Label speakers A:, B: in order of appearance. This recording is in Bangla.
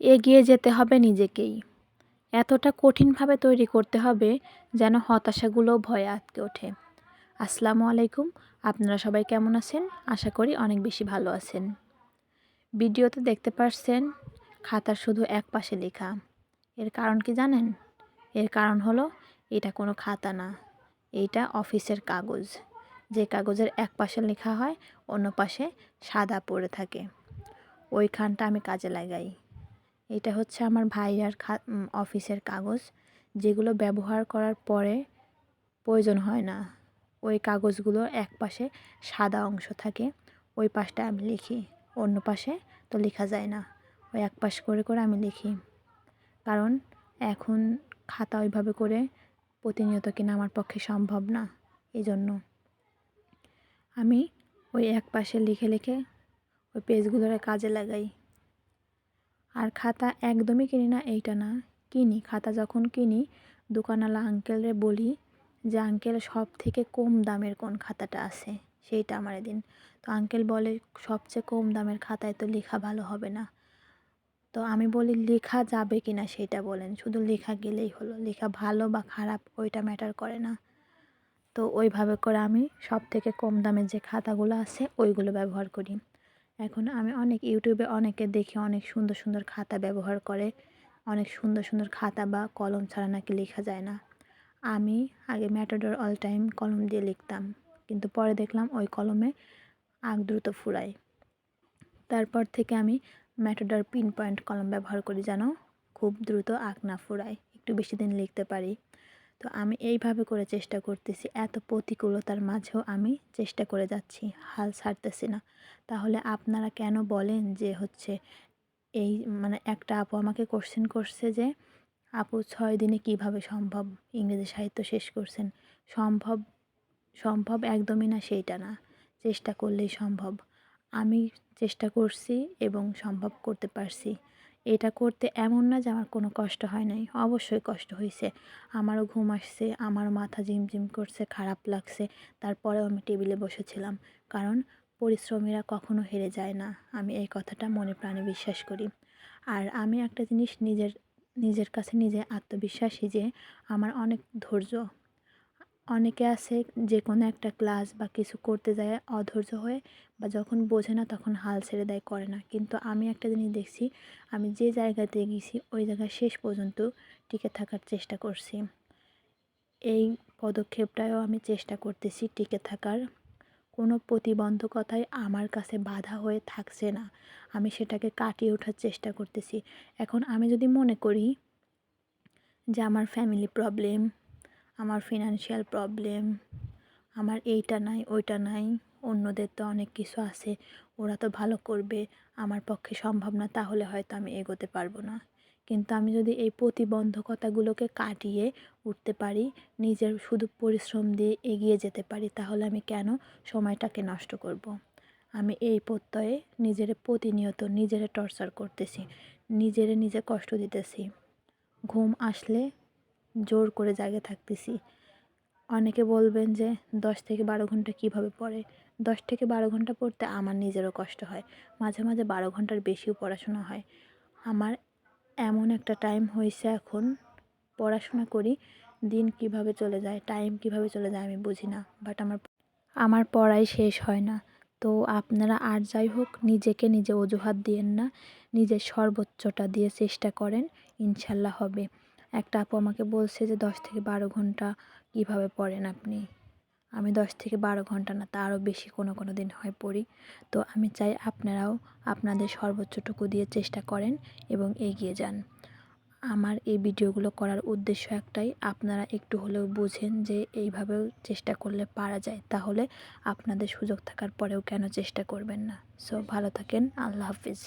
A: এগিয়ে যেতে হবে নিজেকেই। এতটা কঠিনভাবে তৈরি করতে হবে যেন হতাশাগুলো ভয়ে আটকে ওঠে। আসসালামু আলাইকুম, আপনারা সবাই কেমন আছেন? আশা করি অনেক বেশি ভালো আছেন। ভিডিওতে দেখতে পাচ্ছেন খাতার শুধু এক পাশে লেখা। এর কারণ কি জানেন? এর কারণ হলো, এটা কোনো খাতা না। এইটা অফিসের কাগজ। যে কাগজের এক পাশে লেখা হয়, অন্য পাশে সাদা পড়ে থাকে। ওইখানটা আমি কাজে লাগাই। এটা হচ্ছে আমার ভাইয়ার অফিসের কাগজ। যেগুলো ব্যবহার করার পরে প্রয়োজন হয় না। ওই কাগজগুলো এক পাশে সাদা অংশ থাকে, ওই পাশটা আমি লিখি। অন্য পাশে তো লেখা যায় না। ওই এক পাশ করে করে আমি লিখি। কারণ এখন খাতা ওইভাবে করে প্রতিনিয়ত কিনা আমার পক্ষে সম্ভব না এই জন্য আমি ওই এক পাশে লিখে লিখে ওই পেজগুলোর কাজে লাগাই। আর খাতা একদমই কিনি না, এইটা না, কিনি। খাতা যখন কিনি, দোকানওয়ালা আঙ্কেলরে বলি যে আঙ্কেল সব থেকে কম দামের কোন খাতাটা আছে? সেইটা আমার দিন তো আঙ্কেল বলে, সবচেয়ে কম দামের খাতায় তো লেখা ভালো হবে না। তো আমি বলি, লেখা যাবে কি না সেটা বলেন। শুধু লেখা গেলেই হলো। লেখা ভালো বা খারাপ, ওইটা ম্যাটার করে না। তো ওইভাবে করে আমি সব থেকে কম দামের যে খাতাগুলো আছে, ওইগুলো ব্যবহার করি। এখন আমি অনেক ইউটিউবে অনেকে দেখি অনেক সুন্দর সুন্দর খাতা ব্যবহার করে। অনেক সুন্দর সুন্দর খাতা বা কলম ছাড়া নাকি লেখা যায় না। আমি আগে ম্যাটাডোর অল টাইম কলম দিয়ে লিখতাম, কিন্তু পরে দেখলাম ওই কলমে আগ দ্রুত ফুরায়। তারপর থেকে আমি ম্যাটাডোর পিন পয়েন্ট কলম ব্যবহার করি যেন খুব দ্রুত আঁক না ফুরায়, একটু বেশি দিন লিখতে পারি। তো আমি এইভাবে করে চেষ্টা করতেছি। এত প্রতিকূলতার মাঝেও আমি চেষ্টা করে যাচ্ছি, হাল ছাড়তেছি না। তাহলে আপনারা কেন বলেন যে হচ্ছে এই মানে একটা আপু আমাকে কোশ্চেন করছে যে, আপু ছয় দিনে কীভাবে সম্ভব ইংরেজি সাহিত্য শেষ করছেন? সম্ভব সম্ভব একদমই না, সেইটা না। চেষ্টা করলেই সম্ভব। আমি চেষ্টা করছি এবং সম্ভব করতে পারছি। এটা করতে এমন না যে আমার কোনো কষ্ট হয় নাই। অবশ্যই কষ্ট হয়েছে আমারও ঘুম আসছে আমার মাথা ঝিমঝিম করছে, খারাপ লাগছে। তারপরেও আমি টেবিলে বসেছিলাম। কারণ পরিশ্রমীরা কখনো হেরে যায় না। আমি এই কথাটা মনে প্রাণে বিশ্বাস করি। আর আমি একটা জিনিস নিজের নিজের কাছে নিজে আত্মবিশ্বাসী যে আমার অনেক ধৈর্য। অনেকে আছে যে কোনো একটা ক্লাস বা কিছু করতে যায় অধৈর্য হয়ে বা যখন বোঝে না তখন হাল ছেড়ে দেয়, করে না। কিন্তু আমি একটা জিনিস দেখছি, আমি যে জায়গাতে গেছি ওই জায়গায় শেষ পর্যন্ত টিকে থাকার চেষ্টা করছি। এই পদক্ষেপটাও আমি চেষ্টা করতেছি টিকে থাকার। কোনো প্রতিবন্ধকতাই আমার কাছে বাধা হয়ে থাকছে না। আমি সেটাকে কাটিয়ে ওঠার চেষ্টা করতেছি। এখন আমি যদি মনে করি যে আমার ফ্যামিলি প্রবলেম আমার ফিনান্সিয়াল প্রবলেম আমার এইটা নাই, ওইটা নাই, অন্যদের তো অনেক কিছু আছে, ওরা তো ভালো করবে, আমার পক্ষে সম্ভব না, তাহলে হয়তো আমি এগোতে পারব না কিন্তু আমি যদি এই প্রতিবন্ধকতাগুলোকে কাটিয়ে উঠতে পারি, নিজের শুধু পরিশ্রম দিয়ে এগিয়ে যেতে পারি, তাহলে আমি কেন সময়টাকে নষ্ট করব। আমি এই প্রত্যয়ে নিজের প্রতিনিয়ত নিজেরে টর্চার করতেছি, নিজেরে নিজে কষ্ট দিতেছি ঘুম আসলে জোর করে জাগে থাকতেছি। অনেকে বলবেন যে, দশ থেকে বারো ঘণ্টা কীভাবে পড়ে? দশ থেকে বারো ঘণ্টা পড়তে আমার নিজেরও কষ্ট হয়। মাঝে মাঝে বারো ঘণ্টার বেশিও পড়াশোনা হয়। আমার এমন একটা টাইম হয়েছে এখন, পড়াশোনা করি, দিন কীভাবে চলে যায় টাইম কীভাবে চলে যায় আমি বুঝি না বাট আমার আমার পড়াই শেষ হয় না। তো আপনারা আর যাই হোক, নিজেকে নিজে অজুহাত দিয়েন না, নিজের সর্বোচ্চটা দিয়ে চেষ্টা করেন, ইনশাল্লাহ হবে। একটা আপু আমাকে বলছে যে দশ থেকে বারো ঘণ্টা কীভাবে পড়েন আপনি? আমি দশ থেকে বারো ঘণ্টা না তারও বেশি কোনো কোনো দিন হয় পড়ি। তো আমি চাই আপনারাও আপনাদের সর্বোচ্চটুকু দিয়ে চেষ্টা করেন এবং এগিয়ে যান। আমার এই ভিডিওগুলো করার উদ্দেশ্য একটাই, আপনারা একটু হলেও বুঝেন যে এইভাবেও চেষ্টা করলে পারা যায়, তাহলে আপনাদের সুযোগ থাকার পরেও কেন চেষ্টা করবেন না। সো ভালো থাকেন, আল্লাহ হাফিজ।